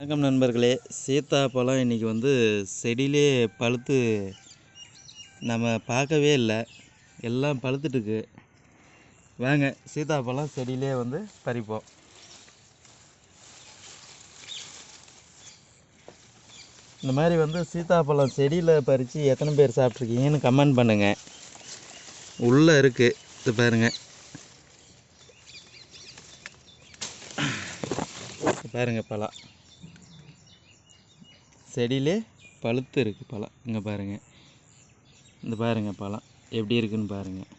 வணக்கம் நண்பர்களே. சீத்தாப்பழம் இன்றைக்கி வந்து செடியிலே பழுத்து நம்ம பார்க்கவே இல்லை. எல்லாம் பழுத்துட்டுருக்கு. வாங்க சீத்தாப்பழம் செடியிலே வந்து பறிப்போம். இந்த மாதிரி வந்து சீத்தாப்பழம் செடியில் பறித்து எத்தனை பேர் சாப்பிட்ருக்கீங்கன்னு கமெண்ட் பண்ணுங்கள் உள்ளே இருக்குது இது பாருங்கள் இது பாருங்க பழம். செடியிலே பழுத்து இருக்குது பழம். இங்கே பாருங்கள் இந்த பாருங்கள் பழம். எப்படி இருக்குன்னு பாருங்கள்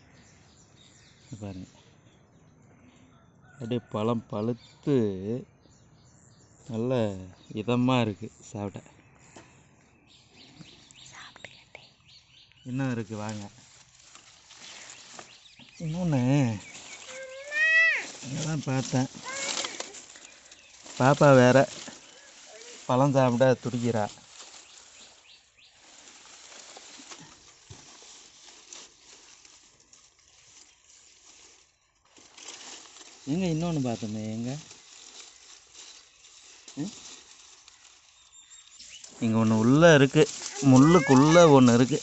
பாருங்கள் அப்படியே பழம் பழுத்து நல்ல இதமாக இருக்குது சாப்பிட. இன்னும் இருக்குது வாங்க. இன்னொன்று இங்கே தான் பார்த்தேன். பாப்பா வேற பழம் சாப்பிட துடிக்கிறா எங்க இன்னொன்று பார்த்தோமே எங்க இங்கே ஒன்று உள்ளே இருக்கு முள்ளுக்குள்ளே ஒன்று இருக்கு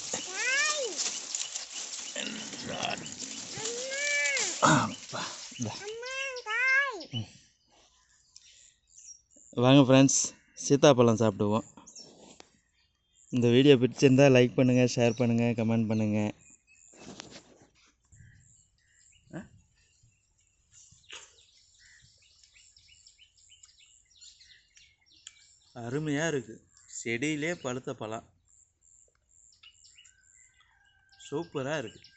வாங்க ஃப்ரெண்ட்ஸ் சீத்தாப்பழம் சாப்பிடுவோம். இந்த வீடியோ பிடிச்சிருந்தா லைக் பண்ணுங்கள் ஷேர் பண்ணுங்கள் கமெண்ட் பண்ணுங்கள் அருமையாக இருக்குது செடியிலே பழுத்த பழம். சூப்பராக இருக்குது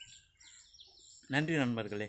நன்றி நண்பர்களே.